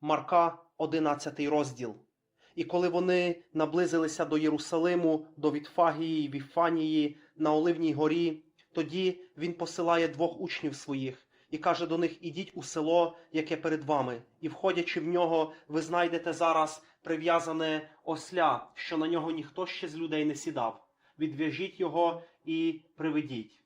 Марка, 11 розділ. І коли вони наблизилися до Єрусалиму, до Вітфагії Віфанії на Оливній горі, тоді він посилає двох учнів своїх і каже до них: Ідіть у село, яке перед вами, і входячи в нього, ви знайдете зараз прив'язане осля, що на нього ніхто ще з людей не сідав. Відв'яжіть його і приведіть.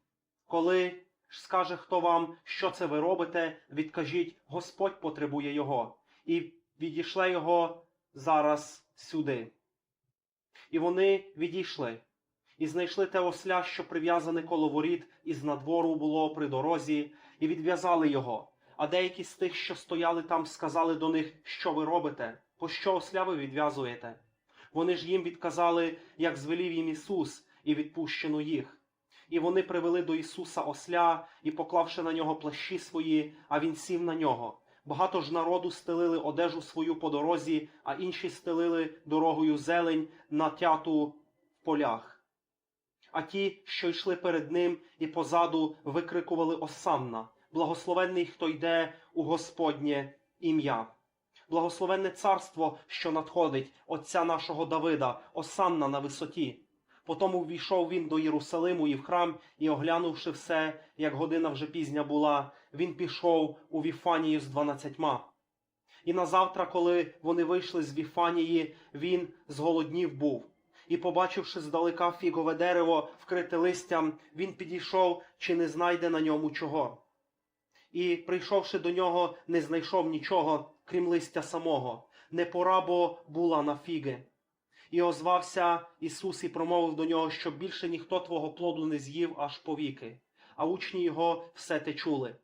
Коли скаже хто вам, що це ви робите, відкажіть, Господь потребує його, і відійшле його зараз сюди. І вони відійшли, і знайшли те осля, що прив'язане коло воріт, і з надвору було при дорозі, і відв'язали його. А деякі з тих, що стояли там, сказали до них, що ви робите, по що осля ви відв'язуєте. Вони ж їм відказали, як звелів їм Ісус, і відпущено їх. І вони привели до Ісуса осля і, поклавши на нього плащі свої, а він сів на нього. Багато ж народу стелили одежу свою по дорозі, а інші стелили дорогою зелень, натяту в полях. А ті, що йшли перед ним і позаду, викрикували Осанна, благословенний, хто йде у Господнє ім'я. Благословенне царство, що надходить, Отця нашого Давида, Осанна на висоті. Потому ввійшов він до Єрусалиму і в храм, і, оглянувши все, як година вже пізня була, він пішов у Віфанію з дванадцятьма. І назавтра, коли вони вийшли з Віфанії, він зголоднів був. І, побачивши здалека фігове дерево, вкрите листям, він підійшов, чи не знайде на ньому чого. І, прийшовши до нього, не знайшов нічого, крім листя самого. Не пора бо була на фіги. І озвався Ісус і промовив до нього, щоб більше ніхто твого плоду не з'їв аж повіки. А учні його все те чули.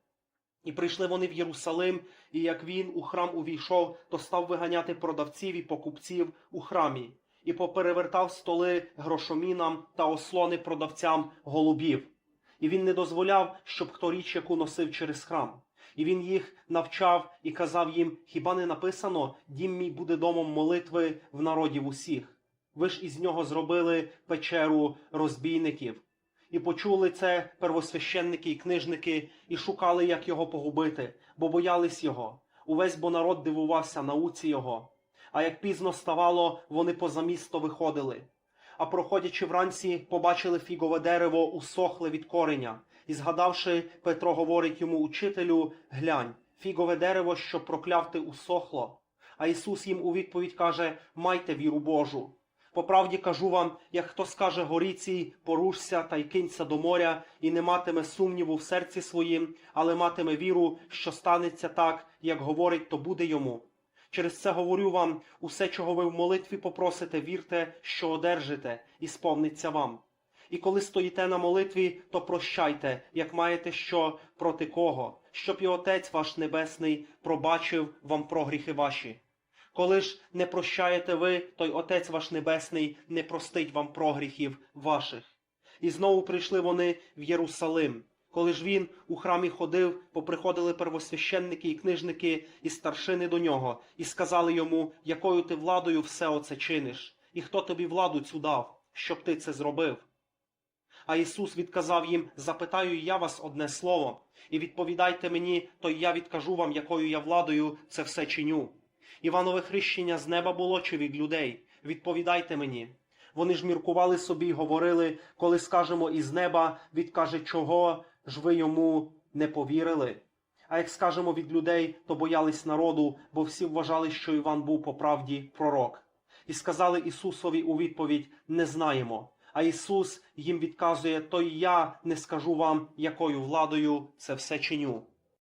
І прийшли вони в Єрусалим, і як він у храм увійшов, то став виганяти продавців і покупців у храмі, і поперевертав столи грошомінам та ослони продавцям голубів. І він не дозволяв, щоб хто річ яку носив через храм. І він їх навчав і казав їм: Хіба не написано, дім мій буде домом молитви в народів усіх? Ви ж із нього зробили печеру розбійників. І почули це первосвященники і книжники, і шукали, як його погубити, бо боялись його. Увесь бо народ дивувався науці його. А як пізно ставало, вони поза місто виходили. А проходячи вранці, побачили фігове дерево усохле від кореня, і згадавши, Петро говорить йому учителю: глянь, фігове дерево, що прокляв ти усохло. А Ісус їм у відповідь каже: Майте віру Божу. По правді кажу вам, як хто скаже горіці, порушся та й кинься до моря, і не матиме сумніву в серці своїм, але матиме віру, що станеться так, як говорить, то буде йому. Через це говорю вам, усе, чого ви в молитві попросите, вірте, що одержите, і сповниться вам. І коли стоїте на молитві, то прощайте, як маєте що проти кого, щоб і Отець ваш Небесний пробачив вам прогріхи ваші. Коли ж не прощаєте ви, то й Отець ваш Небесний не простить вам прогріхів ваших. І знову прийшли вони в Єрусалим. Коли ж він у храмі ходив, поприходили первосвященники і книжники і старшини до нього, і сказали йому, якою ти владою все оце чиниш, і хто тобі владу цю дав, щоб ти це зробив. А Ісус відказав їм: Запитаю я вас одне слово, і відповідайте мені, то я відкажу вам, якою я владою це все чиню. Іванове хрещення з неба було чи від людей? Відповідайте мені. Вони ж міркували собі й говорили, коли скажемо із неба, відкаже, чого ж ви йому не повірили. А як скажемо від людей, то боялись народу, бо всі вважали, що Іван був по правді пророк. І сказали Ісусові у відповідь: Не знаємо. А Ісус їм відказує: То й я не скажу вам, якою владою це все чиню.